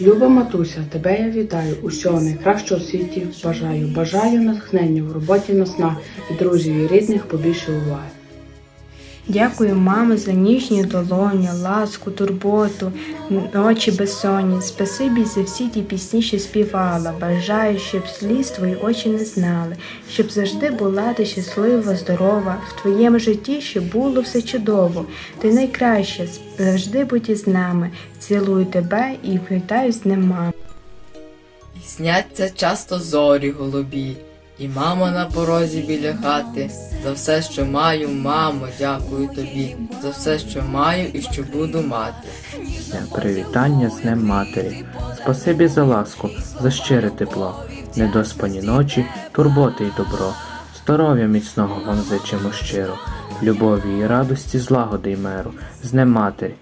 Люба матуся, тебе я вітаю. Усього найкращого в світі бажаю. Бажаю натхнення в роботі на снах і друзів і рідних побільше уваги. Дякую, мамо, за ніжні долоні, ласку, турботу, ночі безсонні. Спасибі за всі ті пісні, що співала. Бажаю, щоб сліз твої очі не знали, щоб завжди була ти щаслива, здорова, в твоєму житті, щоб було все чудово. Ти найкраща, завжди будь із нами. Цілую тебе і вітаю з днем мами. І сняться часто зорі голубі, і мама на порозі біля хати. За все, що маю, мамо, дякую тобі, за все, що маю і що буду мати. Привітання з Днем Матері. Спасибі за ласку, за щире тепло, недоспані ночі, турботи й добро. Здоров'я міцного вам зичимо щиро, любові і радості, злагоди й меру, з Днем Матері,